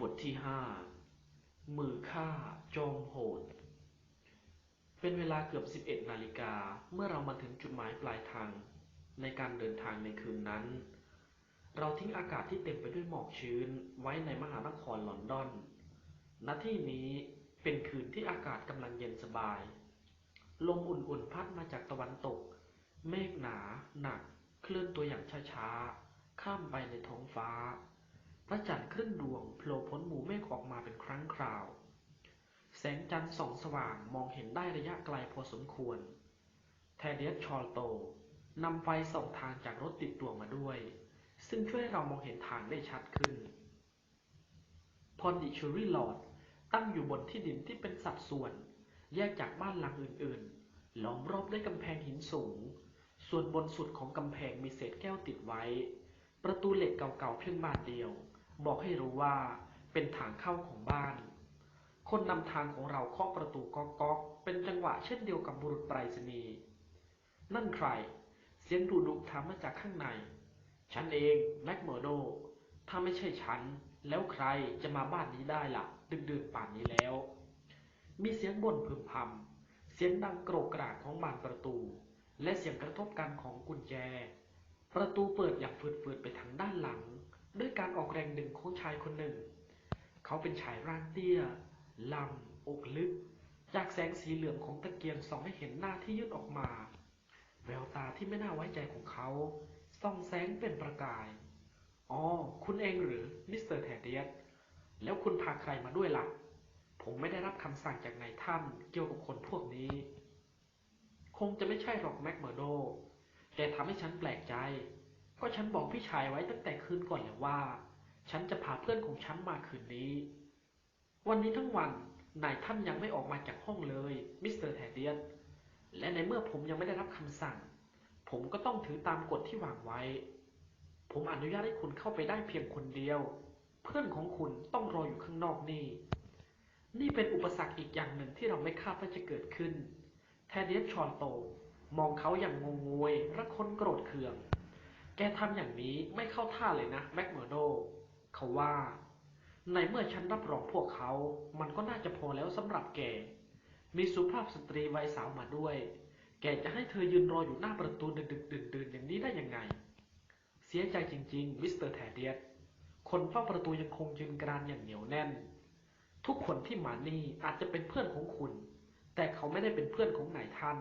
บทที่ห้ามือฆ่าจอมโหด เป็นเวลาเกือบ 11 นาฬิกาเมื่อเรามาถึงจุดหมายปลายทาง ในการเดินทางในคืนนั้น เราทิ้งอากาศที่เต็มไปด้วยหมอกชื้นไว้ในมหานครลอนดอน ณ ที่นี้เป็นคืนที่อากาศกำลังเย็นสบาย ลมอุ่นๆพัดมาจากตะวันตก เมฆหนา หนัก เคลื่อนตัวอย่างช้าๆ ข้ามไปในท้องฟ้า พระจันทร์ครึ่งดวงโผล่พ้นหมู่เมฆออกมาเป็นครั้งคราว แสงจันทร์ส่องสว่างมองเห็นได้ระยะไกลพอสมควร แทเดียสชอลโตนำไฟส่องทางจากรถติดตัวมาด้วย ซึ่งช่วยให้เรามองเห็นทางได้ชัดขึ้นพอนดิชูรี่ลอดตั้งอยู่บนที่ดินที่เป็นสัดส่วน แยกจากบ้านหลังอื่นๆ ล้อมรอบด้วยกำแพงหินสูง ส่วนบนสุดของกำแพงมีเศษแก้วติดไว้ ประตูเหล็กเก่าๆเพียงบานเดียว บอกให้รู้ว่าเป็นทางเข้าของบ้าน คนนำทางของเราเคาะประตูก๊อกก๊อกเป็นจังหวะเช่นเดียวกับบุรุษไปรษณีย์นั่นใคร เสียงดุดุถามมาจากข้างใน ฉันเองแม็กเมอร์โด ถ้าไม่ใช่ฉัน แล้วใครจะมาบ้านนี้ได้ล่ะ ดึกดื่นป่านนี้แล้ว มีเสียงบ่นพึมพำเสียงดังโกรกกรากของบานประตู และเสียงกระทบกันของกุญแจ ประตูเปิดอย่างฝืดๆไปทางด้านหลัง ด้วยการออกแรงดึงของชายคนหนึ่ง เขาเป็นชายร่างเตี้ยลำอกลึก จากแสงสีเหลืองของตะเกียงส่องให้เห็นหน้าที่ยื่นออกมา แววตาที่ไม่น่าไว้ใจของเขาส่องแสงเป็นประกาย อ๋อ คุณเองหรือมิสเตอร์แทเดียสแล้วคุณพาใครมาด้วยล่ะ ผมไม่ได้รับคำสั่งจากนายท่านเกี่ยวกับคนพวกนี้ คงจะไม่ใช่หรอกแม็กเมอร์โดแต่ทำให้ฉันแปลกใจ ก็ฉันบอกพี่ชายไว้ตั้งแต่คืนก่อนแล้วว่า ฉันจะพาเพื่อนของฉันมาคืนนี้ วันนี้ทั้งวันนายท่านยังไม่ออกมาจากห้องเลย มิสเตอร์แทเดียสและในเมื่อผมยังไม่ได้รับคำสั่ง ผมก็ต้องถือตามกฎที่วางไว้ ผมอนุญาตให้คุณเข้าไปได้เพียงคนเดียว เพื่อนของคุณต้องรออยู่ข้างนอกนี่ นี่เป็นอุปสรรคอีกอย่างหนึ่งที่เราไม่คาดว่าจะเกิดขึ้น แทเดียสชอนโต มองเขาอย่างงงงวยระคนโกรธเคือง แกทำอย่างนี้ไม่เข้าท่าเลยนะแม็กเมอร์โดเขาว่า ในเมื่อฉันรับรองพวกเขา มันก็น่าจะพอแล้วสำหรับแก มีสุภาพสตรีวัยสาวมาด้วย แกจะให้เธอยืนรออยู่หน้าประตูดึกดึกดื่นดื่นอย่างนี้ได้ยังไง เสียใจจริง ๆ มิสเตอร์แทเดียสคนเฝ้าประตูยังคงยืนกรานอย่างเหนียวแน่น ทุกคนที่มานี่อาจจะเป็นเพื่อนของคุณ แต่เขาไม่ได้เป็นเพื่อนของนายท่าน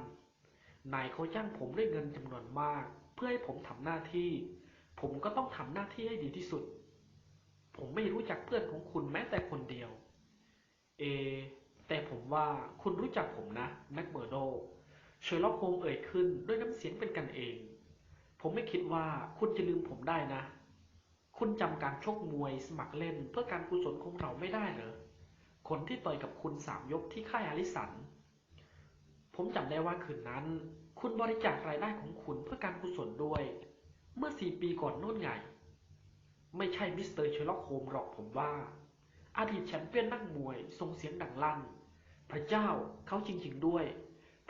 นายเขาจ้างผมด้วยเงินจำนวนมาก เพื่อให้ผมทำหน้าที่ ผมก็ต้องทำหน้าที่ให้ดีที่สุด ผมไม่รู้จักเพื่อนของคุณแม้แต่คนเดียว เอ แต่ผมว่าคุณรู้จักผมนะแม็กเมอร์โดเชอร์ล็อกโฮมเอ่ยขึ้นด้วยน้ำเสียงเป็นกันเอง ผมไม่คิดว่าคุณจะลืมผมได้นะ คุณจำการชกมวยสมัครเล่นเพื่อการกุศลของเราไม่ได้เหรอ คนที่ต่อยกับคุณสามยกที่ค่ายอาริสัน ผมจำได้ว่าคืนนั้น คุณบริจาครายได้ของคุณเพื่อการกุศลด้วย เมื่อสี่ปีก่อนโน่นไง ไม่ใช่มิสเตอร์เชอร์ล็อกโฮมหรอกผมว่า อดีตแชมเปี้ยนนักมวยส่งเสียงดังลั่น พระเจ้าเขาจริง ๆ ด้วย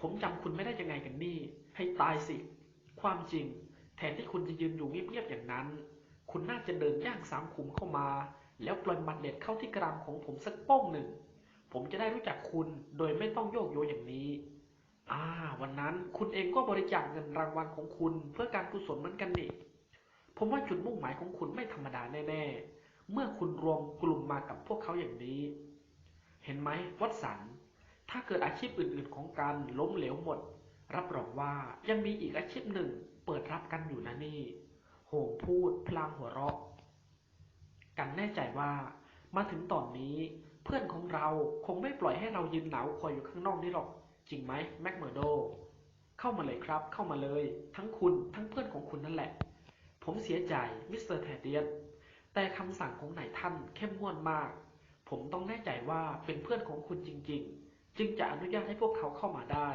ผมจำคุณไม่ได้ยังไงกันนี่ ให้ตายสิ ความจริง แทนที่คุณจะยืนอยู่เงียบๆอย่างนั้น คุณน่าจะเดินย่างสามขุมเข้ามา แล้วปล่อยมัดเด็ดเข้าที่กรามของผมสักโป้งหนึ่ง ผมจะได้รู้จักคุณโดยไม่ต้องโยกโยอย่างนี้ อ่า วันนั้นคุณเองก็บริจาคเงินรางวัลของคุณเพื่อการกุศลเหมือนกันนี่ ผมว่าจุดมุ่งหมายของคุณไม่ธรรมดาแน่ๆ เมื่อคุณรวมกลุ่มมากับพวกเขาอย่างนี้ เห็นไหมวัตสัน ถ้าเกิดอาชีพอื่นๆของการล้มเหลวหมด รับรองว่ายังมีอีกอาชีพหนึ่งเปิดรับกันอยู่นะนี่ โหงพูดพลางหัวเราะ กันแน่ใจว่ามาถึงตอนนี้เพื่อนของเราคงไม่ปล่อยให้เรายืนหนาวคอยอยู่ข้างนอกนี่หรอก จริงไหมแม็กเมอร์โด เข้ามาเลยครับ เข้ามาเลย ทั้งคุณทั้งเพื่อนของคุณนั่นแหละ ผมเสียใจมิสเตอร์แทเดียสแต่คำสั่งของนายท่านเข้มงวดมาก ผมต้องแน่ใจว่าเป็นเพื่อนของคุณจริง ๆ จึงจะอนุญาตให้พวกเขาเข้ามาได้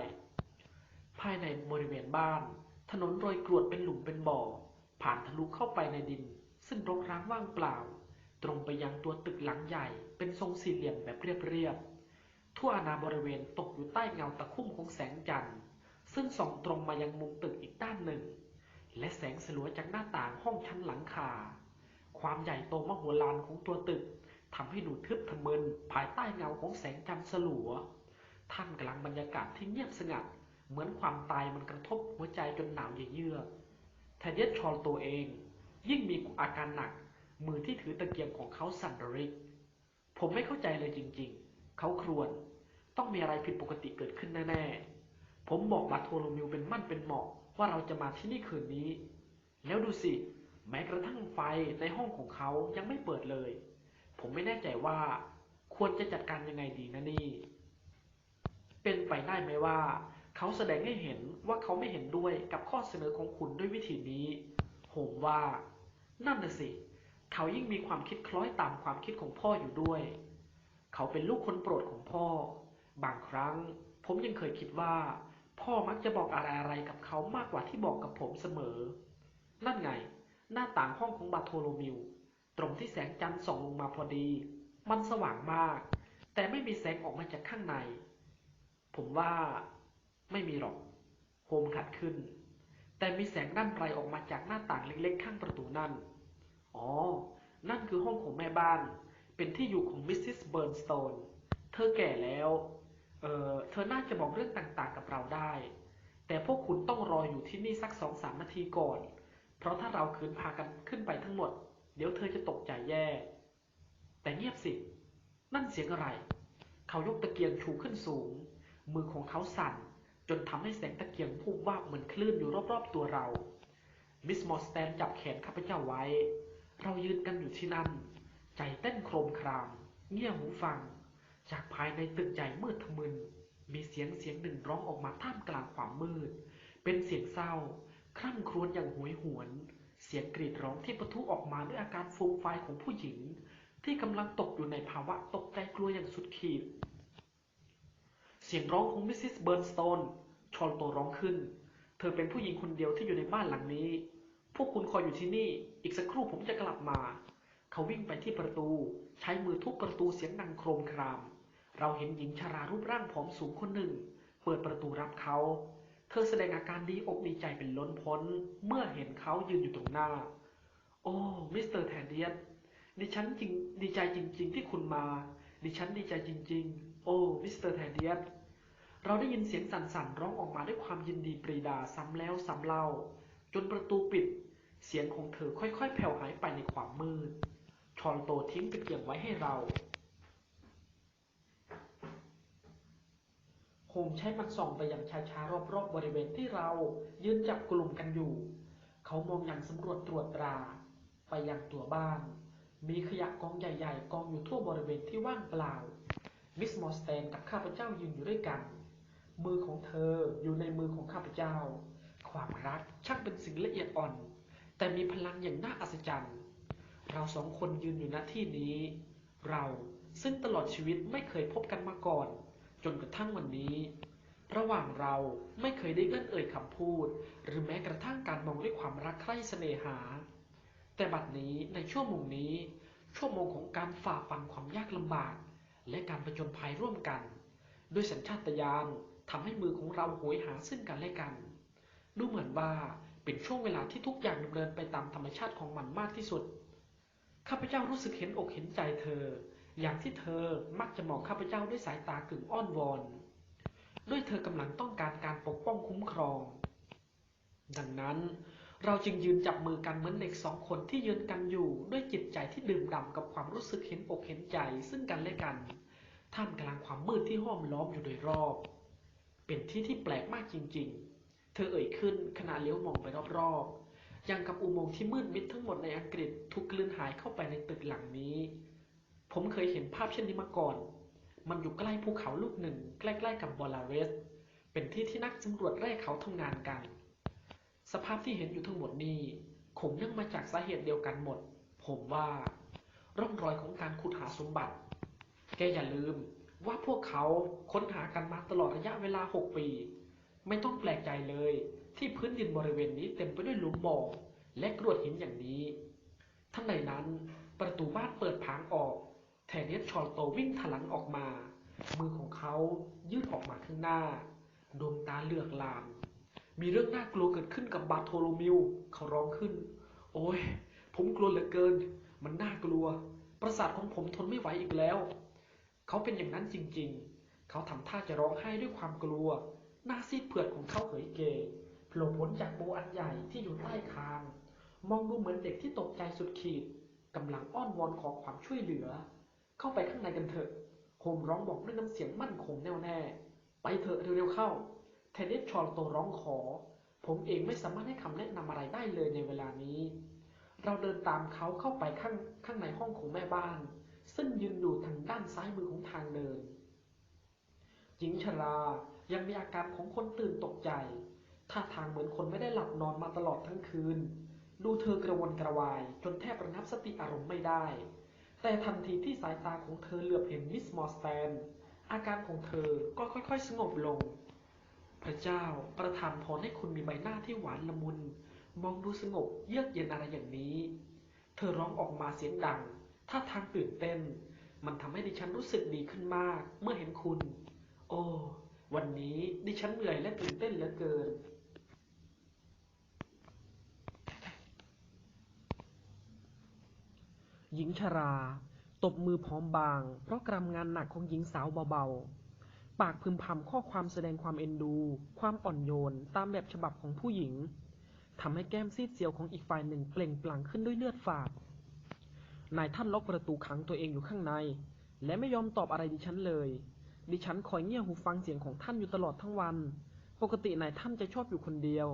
ภายในบริเวณบ้าน ถนนโรยกรวดเป็นหลุมเป็นบ่อ ผ่านทะลุเข้าไปในดิน ซึ่งรกร้างว่างเปล่า ตรงไปยังตัวตึกหลังใหญ่ เป็นทรงสี่เหลี่ยมแบบเรียบๆ ทั่วอาณาบริเวณตกอยู่ใต้เงาตะคุ่มของแสงจันทร์ ซึ่งส่องตรงมายังมุมตึกอีกด้านหนึ่ง และแสงสลัวจากหน้าต่างห้องชั้นหลังคา ความใหญ่โตมโหฬารของตัวตึกทำให้ดูทึบทะมึนภายใต้เงาของแสงจันทร์สลัว ท่ามกลางบรรยากาศที่เงียบสงัด เหมือนความตายมันกระทบหัวใจจนหนาวเยือกแทเดียสชอลตัวเอง ยิ่งมีอาการหนัก มือที่ถือตะเกียงของเขาสั่นระริก ผมไม่เข้าใจเลยจริงๆ เขาครวญ ต้องมีอะไรผิดปกติเกิดขึ้นแน่ๆ ผมบอกบาโทโลมิวเป็นมั่นเป็นเหมาะว่าเราจะมาที่นี่คืนนี้ แล้วดูสิ แม้กระทั่งไฟในห้องของเขายังไม่เปิดเลย ผมไม่แน่ใจว่า ควรจะจัดการยังไงดีนะนี่ เป็นไปได้ไหมว่า เขาแสดงให้เห็นว่าเขาไม่เห็นด้วยกับข้อเสนอของคุณด้วยวิธีนี้ ผมว่า นั่นน่ะสิ เขายิ่งมีความคิดคล้อยตามความคิดของพ่ออยู่ด้วย เขาเป็นลูกคนโปรดของพ่อ บางครั้งผมยังเคยคิดว่า พ่อมักจะบอกอะไรอะไรกับเขามากกว่าที่บอกกับผมเสมอ นั่นไง หน้าต่างห้องของบาโทโลมิว ตรงที่แสงจันทร์ส่องลงมาพอดี มันสว่างมาก แต่ไม่มีแสงออกมาจากข้างใน ผมว่าไม่มีหรอก โฮมขัดขึ้น แต่มีแสงด้านไรออกมาจากหน้าต่างเล็กๆ ข้างประตูนั่น อ๋อ นั่นคือห้องของแม่บ้าน เป็นที่อยู่ของมิสซิสเบิร์นสโตน เธอแก่แล้ว เออเธอน่าจะบอกเรื่องต่างๆกับเราได้ แต่พวกคุณต้องรออยู่ที่นี่สักสองสามนาทีก่อน เพราะถ้าเราคืนพากันขึ้นไปทั้งหมด เดี๋ยวเธอจะตกใจแย่ แต่เงียบสิ นั่นเสียงอะไร เขายกตะเกียงชูขึ้นสูง มือของเขาสั่น จนทำให้แสงตะเกียงพุ่งวาบเหมือนคลื่นอยู่รอบๆตัวเรามิสมอสแตนจับแขนข้าพเจ้าไว้ เรายืนกันอยู่ที่นั่น ใจเต้นโครมคราม เงี่ยหูฟัง จากภายในตึกใหญ่มืดทะมึน มีเสียงเสียงหนึ่งร้องออกมาท่ามกลางความมืด เป็นเสียงเศร้า คร่ำครวญอย่างหวยหวน เสียงกรีดร้องที่ปะทุออกมาด้วยอาการฟูมไฟายของผู้หญิง ที่กำลังตกอยู่ในภาวะตกใจกลัวอย่างสุดขีด เสียงร้องของมิสซิสเบิร์นสโตนชอลโตร้องขึ้น เธอเป็นผู้หญิงคนเดียวที่อยู่ในบ้านหลังนี้ พวกคุณคอยอยู่ที่นี่ อีกสักครู่ผมจะกลับมา เขาวิ่งไปที่ประตู ใช้มือทุบประตูเสียงดังโครมคราม เราเห็นหญิงชรารูปร่างผอมสูงคนหนึ่ง เปิดประตูรับเขา เธอแสดงอาการดีอกดีใจเป็นล้นพ้น เมื่อเห็นเขายืนอยู่ตรงหน้า โอ้ มิสเตอร์แทนเดียสดิฉันจริงดีใจจริง ๆ ที่คุณมา ดิฉันดีใจจริง ๆ โอ้ มิสเตอร์แทนเดียสเราได้ยินเสียงสั่นๆร้องออกมาด้วยความยินดีปรีดาซ้ำแล้วซ้ำเล่า จนประตูปิด เสียงของเธอค่อยๆ แผ่วหายไปในความมืด ชอนโตทิ้งตะเกียงไว้ให้เรา โฮมใช้มันส่องไปอย่างช้าๆรอบๆบริเวณที่เรายืนจับกลุ่มกันอยู่ เขามองอย่างสำรวจตรวจตรา ไปยังตัวบ้าน มีขยะกองใหญ่ๆ กองอยู่ทั่วบริเวณที่ว่างเปล่า มิสมอสแตนกับข้าพเจ้ายืนอยู่ด้วยกัน มือของเธออยู่ในมือของข้าพเจ้า ความรักช่างเป็นสิ่งละเอียดอ่อน แต่มีพลังอย่างน่าอัศจรรย์ เราสองคนยืนอยู่ณที่นี้ เราซึ่งตลอดชีวิตไม่เคยพบกันมาก่อน จนกระทั่งวันนี้ ระหว่างเราไม่เคยได้เอื้อนเอ่ยคำพูด หรือแม้กระทั่งการมองด้วยความรักใคร่เสน่หา แต่บัดนี้ในชั่วโมงนี้ ชั่วโมงของการฝ่าฟันความยากลำบาก และการประจนภัยร่วมกัน ด้วยสัญชาตญาณทำให้มือของเราโหยหาซึ่งกันและกัน ดูเหมือนว่าเป็นช่วงเวลาที่ทุกอย่างดำเนินไปตามธรรมชาติของมันมากที่สุด ข้าพเจ้ารู้สึกเห็นอกเห็นใจเธอ อย่างที่เธอมักจะมองข้าพเจ้าด้วยสายตากึ่งอ้อนวอน ด้วยเธอกำลังต้องการการปกป้องคุ้มครอง ดังนั้นเราจึงยืนจับมือกันเหมือนเด็กสองคนที่ยืนกันอยู่ด้วยจิตใจที่ดื่มด่ำกับความรู้สึกเห็นอกเห็นใจซึ่งกันและกัน ท่ามกลางความมืดที่ห้อมล้อมอยู่โดยรอบ เป็นที่ที่แปลกมากจริงๆ เธอเอ่ยขึ้นขณะเลี้ยวมองไปรอบๆ อยังกับอุโมงค์ที่มืดมิดทั้งหมดในอังกฤษถูกกลืนหายเข้าไปในตึกหลังนี้ ผมเคยเห็นภาพเช่นนี้มาก่อน มันอยู่ใกล้ภูเขาลูกหนึ่ง ใกล้ๆกับบอลาเรส เป็นที่ที่นักสำรวจแร่เขาทำงานกัน สภาพที่เห็นอยู่ทั้งหมดนี้คงเนื่องมาจากสาเหตุเดียวกันหมด ผมว่า ร่องรอยของการขุดหาสมบัติ แกอย่าลืมว่าพวกเขาค้นหากันมาตลอดระยะเวลา 6 ปี ไม่ต้องแปลกใจเลยที่พื้นดินบริเวณนี้เต็มไปด้วยหลุมบ่อและกรวดหินอย่างนี้ ทันใดนั้นประตูบ้านเปิดผางออก แทนเนสชอลโตวิ่งถลังออกมา มือของเขายืดออกมาข้างหน้า ดวงตาเลือกลามมีเรื่องน่ากลัวเกิดขึ้นกับบาโทโลมิว เขาร้องขึ้น โอ้ย ผมกลัวเหลือเกิน มันน่ากลัว ประสาทของผมทนไม่ไหวอีกแล้ว เขาเป็นอย่างนั้นจริงๆ เขาทำท่าจะร้องไห้ด้วยความกลัว หน้าซีดเผือดของเขาเหยเกโผล่พ้นจากโบอันใหญ่ที่อยู่ใต้คาง มองดูเหมือนเด็กที่ตกใจสุดขีดกำลังอ้อนวอนขอความช่วยเหลือ เข้าไปข้างในกันเถอะโฮมร้องบอกด้วยน้ำเสียงมั่นคงแน่วแน่ ไปเถอะเร็วๆเข้า เทนนิสชอลโตร้องขอ ผมเองไม่สามารถให้คำแนะนำอะไรได้เลยในเวลานี้ เราเดินตามเขาเข้าไปข้างข้างในห้องของแม่บ้าน ซึ่งยืนอยู่ทางด้านซ้ายมือของทางเดิน หญิงชรายังมีอาการของคนตื่นตกใจ ท่าทางเหมือนคนไม่ได้หลับนอนมาตลอดทั้งคืน ดูเธอกระวนกระวายจนแทบระงับสติอารมณ์ไม่ได้ แต่ทันทีที่สายตาของเธอเหลือบเห็นมิสมอร์สแตน อาการของเธอก็ค่อยๆ สงบลง พระเจ้าประทานพรให้คุณมีใบหน้าที่หวานละมุน มองดูสงบเยือกเย็นอะไรอย่างนี้ เธอร้องออกมาเสียงดัง ท่าทางตื่นเต้น มันทำให้ดิฉันรู้สึกดีขึ้นมาก เมื่อเห็นคุณ โอ้ วันนี้ดิฉันเหนื่อยและตื่นเต้นเหลือเกิน หญิงชรา ตบมือพร้อมบาง เพราะกรำงานหนักของหญิงสาวเบาๆ ปากพึมพำข้อความแสดงความเอ็นดู ความอ่อนโยนตามแบบฉบับของผู้หญิงทำให้แก้มซีดเซียวของอีกฝ่ายหนึ่งเปล่งปลั่งขึ้นด้วยเลือดฝาด นายท่านล็อกประตูขังตัวเองอยู่ข้างใน และไม่ยอมตอบอะไรดิฉันเลย ดิฉันคอยเงี่ยหูฟังเสียงของท่านอยู่ตลอดทั้งวัน ปกตินายท่านจะชอบอยู่คนเดียว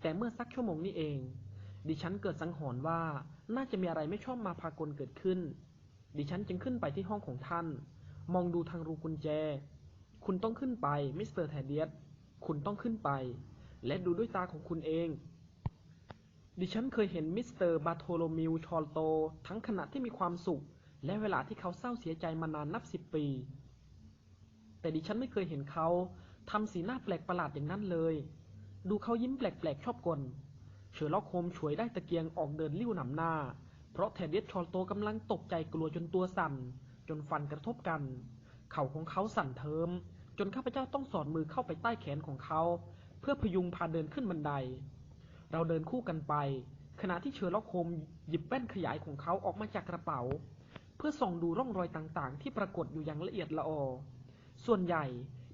แต่เมื่อสักชั่วโมงนี้เอง ดิฉันเกิดสังหรณ์ว่าน่าจะมีอะไรไม่ชอบมาพากลเกิดขึ้น ดิฉันจึงขึ้นไปที่ห้องของท่าน มองดูทางรูกุญแจ คุณต้องขึ้นไปมิสเตอร์แทเดียสคุณต้องขึ้นไป และดูด้วยตาของคุณเอง ดิฉันเคยเห็นมิสเตอร์บาโทโลมิวชอลโต ทั้งขณะที่มีความสุข และเวลาที่เขาเศร้าเสียใจมานานนับสิบปี แต่ดิฉันไม่เคยเห็นเขาทำสีหน้าแปลกประหลาดอย่างนั้นเลย ดูเขายิ้มแปลกๆชอบกล เชอร์ล็อกโฮมฉวยได้ตะเกียงออกเดินลิ้วนำหน้า เพราะแทดเดียสชอลโตกำลังตกใจกลัวจนตัวสั่น จนฟันกระทบกัน เข่าของเขาสั่นเทิม จนข้าพเจ้าต้องสอดมือเข้าไปใต้แขนของเขา เพื่อพยุงพาเดินขึ้นบันได เราเดินคู่กันไป ขณะที่เชอร์ล็อกโฮมหยิบแป้นขยายของเขาออกมาจากกระเป๋า เพื่อส่องดูร่องรอยต่างๆ ที่ปรากฏอยู่อย่างละเอียดละออ ส่วนใหญ่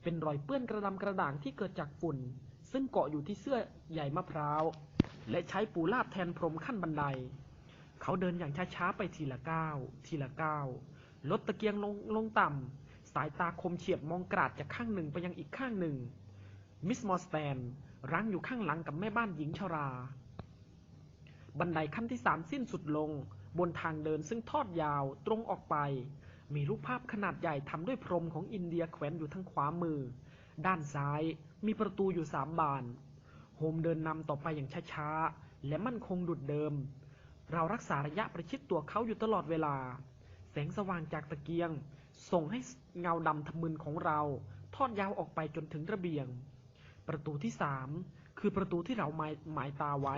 เป็นรอยเปื้อนกระดำกระด่างที่เกิดจากฝุ่น ซึ่งเกาะอยู่ที่เสื้อใหญ่มะพร้าว และใช้ปูลาดแทนพรมขั้นบันได เขาเดินอย่างช้าๆไปทีละก้าวทีละก้าวลดตะเกียงลงลงต่ำ สายตาคมเฉียบมองกราดจากข้างหนึ่งไปยังอีกข้างหนึ่ง มิสมอร์สแตนรั้งอยู่ข้างหลังกับแม่บ้านหญิงชรา บันไดขั้นที่สามสิ้นสุดลง บนทางเดินซึ่งทอดยาวตรงออกไป มีรูปภาพขนาดใหญ่ทำด้วยพรมของอินเดียแขวนอยู่ทางขวามือ ด้านซ้ายมีประตูอยู่สามบาน ฮมเดินนำต่อไปอย่างช้าๆ และมั่นคงดุดเดิม เรารักษาระยะประชิดตัวเขาอยู่ตลอดเวลา แสงสว่างจากตะเกียง ส่งให้เงาดำทะมึนของเรา ทอดยาวออกไปจนถึงระเบียง ประตูที่สามคือประตูที่เราหมายหมายตาไว้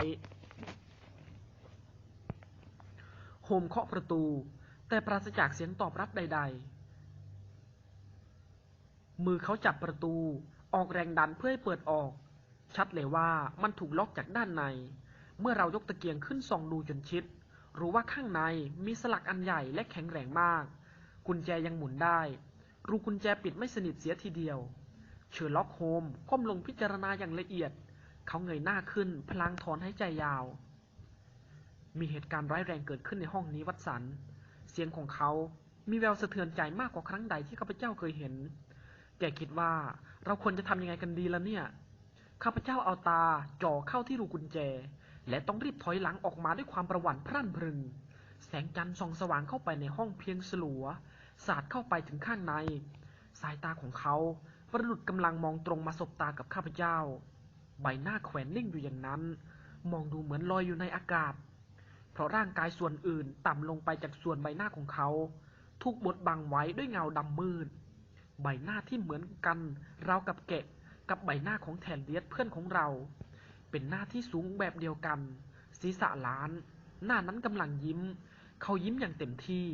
โฮมเคาะประตู แต่ปราศจากเสียงตอบรับใด ๆ มือเขาจับประตู ออกแรงดันเพื่อให้เปิดออก ชัดเลยว่ามันถูกล็อกจากด้านใน เมื่อเรายกตะเกียงขึ้นส่องดูจนชิด รู้ว่าข้างในมีสลักอันใหญ่และแข็งแรงมาก กุญแจยังหมุนได้ รูกุญแจปิดไม่สนิทเสียทีเดียว เชอร์ล็อกโฮมก้มลงพิจารณาอย่างละเอียด เขาเงยหน้าขึ้นพลางถอนหายใจยาว มีเหตุการณ์ร้ายแรงเกิดขึ้นในห้องนี้วัดสัน เสียงของเขามีแววสะเทือนใจมากกว่าครั้งใดที่ข้าพเจ้าเคยเห็น แกคิดว่าเราควรจะทำยังไงกันดีล่ะเนี่ย ข้าพเจ้าเอาตาจ่อเข้าที่รูกุญแจ และต้องรีบถอยหลังออกมาด้วยความประหวั่นพรั่นพรึง แสงจันทร์ส่องสว่างเข้าไปในห้องเพียงสลัว สาดเข้าไปถึงข้างใน สายตาของเขาประดุดกำลังมองตรงมาสบตากับข้าพเจ้า ใบหน้าแขวนนิ่งอยู่อย่างนั้น มองดูเหมือนลอยอยู่ในอากาศ เพราะร่างกายส่วนอื่นต่ำลงไปจากส่วนใบหน้าของเขา ถูกบดบังไว้ด้วยเงาดำมืด ใบหน้าที่เหมือนกันราวกับแกะ กับใบหน้าของแทนเดียสเพื่อนของเรา เป็นหน้าที่สูงแบบเดียวกัน ศีรษะล้าน หน้านั้นกำลังยิ้ม เขายิ้มอย่างเต็มที่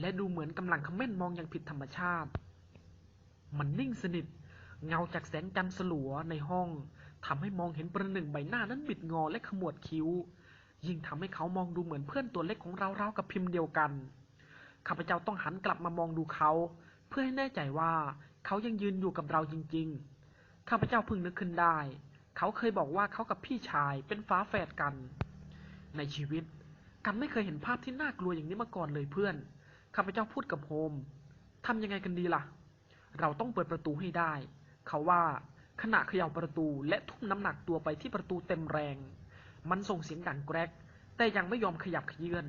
และดูเหมือนกำลังคอมเมนมองอย่างผิดธรรมชาติ มันนิ่งสนิท เงาจากแสงจันทร์สลัวในห้องทำให้มองเห็นประหนึ่งใบหน้านั้นบิดงอและขมวดคิ้ว ยิ่งทำให้เขามองดูเหมือนเพื่อนตัวเล็กของเราเรากับพิมพ์เดียวกันข้าพเจ้าต้องหันกลับมามองดูเขา เพื่อให้แน่ใจว่าเขายังยืนอยู่กับเราจริง ๆ ข้าพเจ้าพิ่งนึกขึ้นได้ เขาเคยบอกว่าเขากับพี่ชายเป็นฟ้าแฝดกัน ในชีวิต กันไม่เคยเห็นภาพที่น่ากลัวอย่างนี้มาก่อนเลยเพื่อน ข้าพเจ้าพูดกับโฮมทำยังไงกันดีล่ะ เราต้องเปิดประตูให้ได้ เขาว่าขณะเขย่าประตูและทุ่มน้ำหนักตัวไปที่ประตูเต็มแรง มันส่งเสียงดังแกรก แต่ยังไม่ยอมขยับเขยือน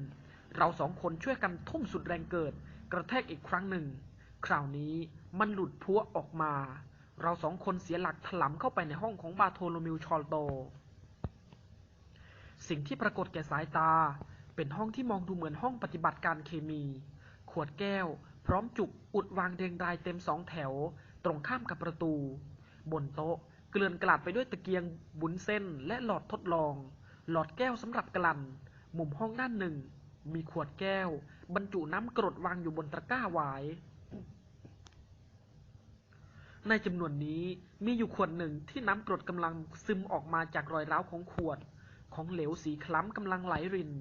เราสองคนช่วยกันทุ่มสุดแรงเกิด กระแทกอีกครั้งหนึ่ง คราวนี้มันหลุดพัวออกมา เราสองคนเสียหลักถลำเข้าไปในห้องของบาโทโลมิวชอลโต สิ่งที่ปรากฏแก่สายตา เป็นห้องที่มองดูเหมือนห้องปฏิบัติการเคมี ขวดแก้ว พร้อมจุกอุดวางเรียงรายเต็มสองแถว ตรงข้ามกับประตู บนโต๊ะ เกลื่อนกลาดไปด้วยตะเกียง บุนเส้น และหลอดทดลอง หลอดแก้วสำหรับกลั่น มุมห้องด้านหนึ่ง มีขวดแก้ว บรรจุน้ำกรดวางอยู่บนตะกร้าหวาย ในจำนวนนี้มีอยู่ขวดหนึ่งที่น้ำกรดกำลังซึมออกมาจากรอยร้าวของขวด ของเหลวสีคล้ำกำลังไหลริน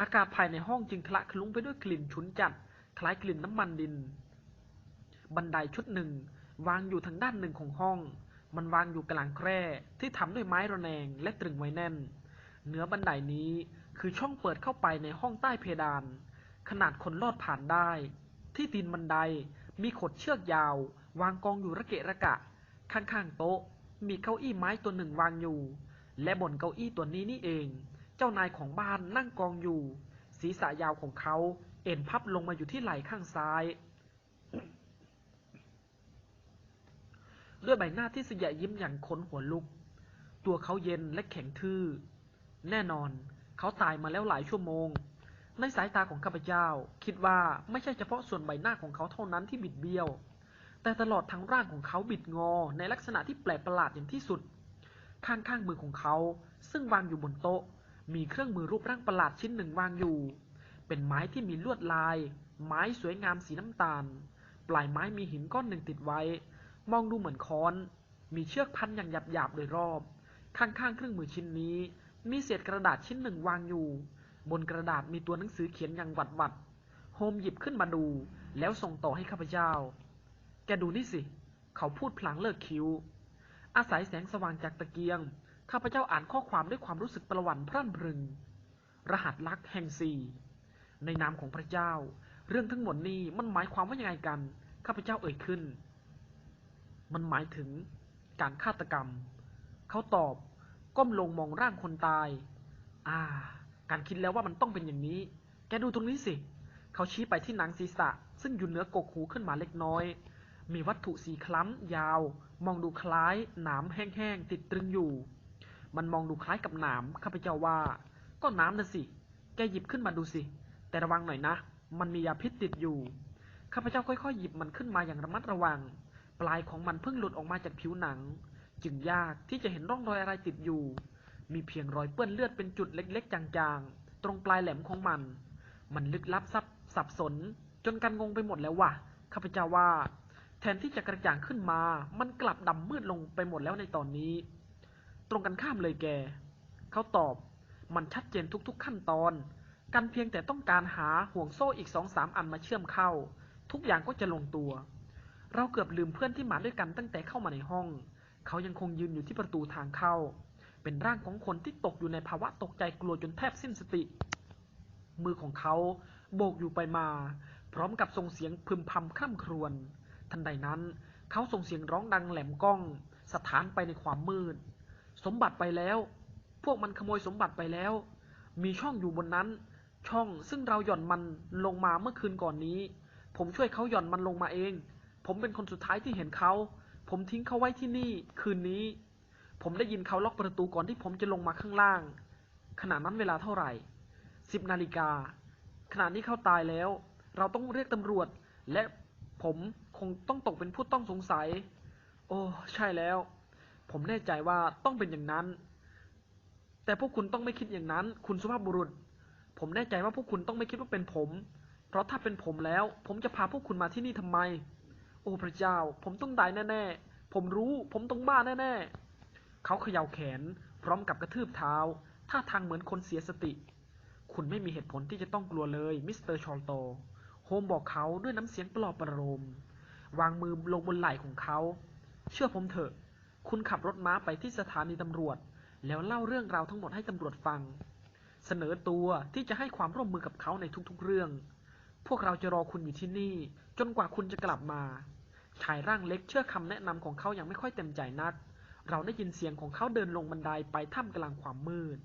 อากาศภายในห้องจึงคละคลุ้งไปด้วยกลิ่นฉุนจัด คล้ายกลิ่นน้ำมันดิน บันไดชุดหนึ่ง วางอยู่ทางด้านหนึ่งของห้อง มันวางอยู่กลางแคร่ที่ทำด้วยไม้ระแนงและตรึงไว้แน่น เหนือบันไดนี้คือช่องเปิดเข้าไปในห้องใต้เพดาน ขนาดคนลอดผ่านได้ ที่ตีนบันไดมีขดเชือกยาว วางกองอยู่ระเกะระกะ ข้างๆโต๊ะ มีเก้าอี้ไม้ตัวหนึ่งวางอยู่ และบนเก้าอี้ตัวนี้นี่เอง เจ้านายของบ้านนั่งกองอยู่ ศีรษะยาวของเขาเอ็นพับลงมาอยู่ที่ไหล่ข้างซ้าย ด้วยใบหน้าที่สยะยิ้มอย่างขนหัวลุก ตัวเขาเย็นและแข็งทื่อ แน่นอน เขาตายมาแล้วหลายชั่วโมง ในสายตาของข้าพเจ้า คิดว่าไม่ใช่เฉพาะส่วนใบหน้าของเขาเท่านั้นที่บิดเบี้ยว แต่ตลอดทั้งร่างของเขาบิดงอในลักษณะที่แปลกประหลาดอย่างที่สุด ข้างข้างมือของเขา ซึ่งวางอยู่บนโต๊ะ มีเครื่องมือรูปร่างประหลาดชิ้นหนึ่งวางอยู่ เป็นไม้ที่มีลวดลาย ไม้สวยงามสีน้ำตาล ปลายไม้มีหินก้อนหนึ่งติดไว้ มองดูเหมือนค้อน มีเชือกพันอย่างหยาบๆโดยรอบ ข้างๆเครื่องมือชิ้นนี้ มีเศษกระดาษชิ้นหนึ่งวางอยู่ บนกระดาษมีตัวหนังสือเขียนอย่างหวัดหวัดๆโฮมหยิบขึ้นมาดู แล้วส่งต่อให้ข้าพเจ้า แกดูนี่สิ เขาพูดพลางเลิกคิ้ว อาศัยแสงสว่างจากตะเกียง ข้าพเจ้าอ่านข้อความด้วยความรู้สึกประหวั่นพรั่นพรึง รหัสลักแห่งสี่ในนามของพระเจ้า เรื่องทั้งหมดนี้มันหมายความว่ายังไงกัน ข้าพเจ้าเอ่ยขึ้น มันหมายถึงการฆาตกรรม เขาตอบ ก้มลงมองร่างคนตาย อ่า การคิดแล้วว่ามันต้องเป็นอย่างนี้ แกดูตรงนี้สิ เขาชี้ไปที่หนังศีรษะ ซึ่งอยู่เหนือกกหูขึ้นมาเล็กน้อย มีวัตถุสีคล้ำยาว มองดูคล้ายหนามแห้งๆติดตรึงอยู่ มันมองดูคล้ายกับหนามข้าพเจ้าว่า ก็น้ำน่ะสิ แกหยิบขึ้นมาดูสิ แต่ระวังหน่อยนะ มันมียาพิษติดอยู่ ข้าพเจ้าค่อยๆหยิบมันขึ้นมาอย่างระมัดระวัง ปลายของมันเพิ่งหลุดออกมาจากผิวหนัง จึงยากที่จะเห็นร่องรอยอะไรติดอยู่ มีเพียงรอยเปื้อนเลือดเป็นจุดเล็ก ๆ จางๆ ตรงปลายแหลมของมัน มันลึกลับซับสับสน จนกันงงไปหมดแล้วว่ะ ข้าพเจ้าว่า แทนที่จะกระจ่างขึ้นมา มันกลับดำมืดลงไปหมดแล้วในตอนนี้ ตรงกันข้ามเลยแก เขาตอบ มันชัดเจนทุกๆขั้นตอน กันเพียงแต่ต้องการหาห่วงโซ่อีกสองสามอันมาเชื่อมเข้า ทุกอย่างก็จะลงตัว เราเกือบลืมเพื่อนที่มาด้วยกันตั้งแต่เข้ามาในห้อง เขายังคงยืนอยู่ที่ประตูทางเข้า เป็นร่างของคนที่ตกอยู่ในภาวะตกใจกลัวจนแทบสิ้นสติ มือของเขาโบกอยู่ไปมา พร้อมกับส่งเสียงพึมพำคร่ำครวญ ทันใดนั้น เขาส่งเสียงร้องดังแหลมก้อง สถานไปในความมืด สมบัติไปแล้ว พวกมันขโมยสมบัติไปแล้ว มีช่องอยู่บนนั้น ช่องซึ่งเราหย่อนมันลงมาเมื่อคืนก่อนนี้ ผมช่วยเขาหย่อนมันลงมาเอง ผมเป็นคนสุดท้ายที่เห็นเขา ผมทิ้งเขาไว้ที่นี่ คืนนี้ ผมได้ยินเขาล็อกประตูก่อนที่ผมจะลงมาข้างล่าง ขณะนั้นเวลาเท่าไหร่สิบนาฬิกาขณะนี้เขาตายแล้ว เราต้องเรียกตำรวจและผม คงต้องตกเป็นผู้ต้องสงสัย โอ้ ใช่แล้ว ผมแน่ใจว่าต้องเป็นอย่างนั้น แต่พวกคุณต้องไม่คิดอย่างนั้น คุณสุภาพบุรุษ ผมแน่ใจว่าพวกคุณต้องไม่คิดว่าเป็นผม เพราะถ้าเป็นผมแล้ว ผมจะพาพวกคุณมาที่นี่ทำไม โอ้พระเจ้า ผมต้องตายแน่ ๆ ผมรู้ ผมต้องบ้าแน่ ๆ เขาเขย่าแขน พร้อมกับกระทืบเท้า ท่าทางเหมือนคนเสียสติ คุณไม่มีเหตุผลที่จะต้องกลัวเลย มิสเตอร์ชอลโต โฮโฮมบอกเขาด้วยน้ำเสียงปลอบประโลม วางมือลงบนไหล่ของเขา เชื่อผมเถอะ คุณขับรถม้าไปที่สถานีตำรวจ แล้วเล่าเรื่องราวทั้งหมดให้ตำรวจฟัง เสนอตัวที่จะให้ความร่วมมือกับเขาในทุกๆเรื่อง พวกเราจะรอคุณอยู่ที่นี่ จนกว่าคุณจะกลับมา ชายร่างเล็กเชื่อคำแนะนำของเขาอย่างไม่ค่อยเต็มใจนัก เราได้ยินเสียงของเขาเดินลงบันไดไปท่ามกลางความมืด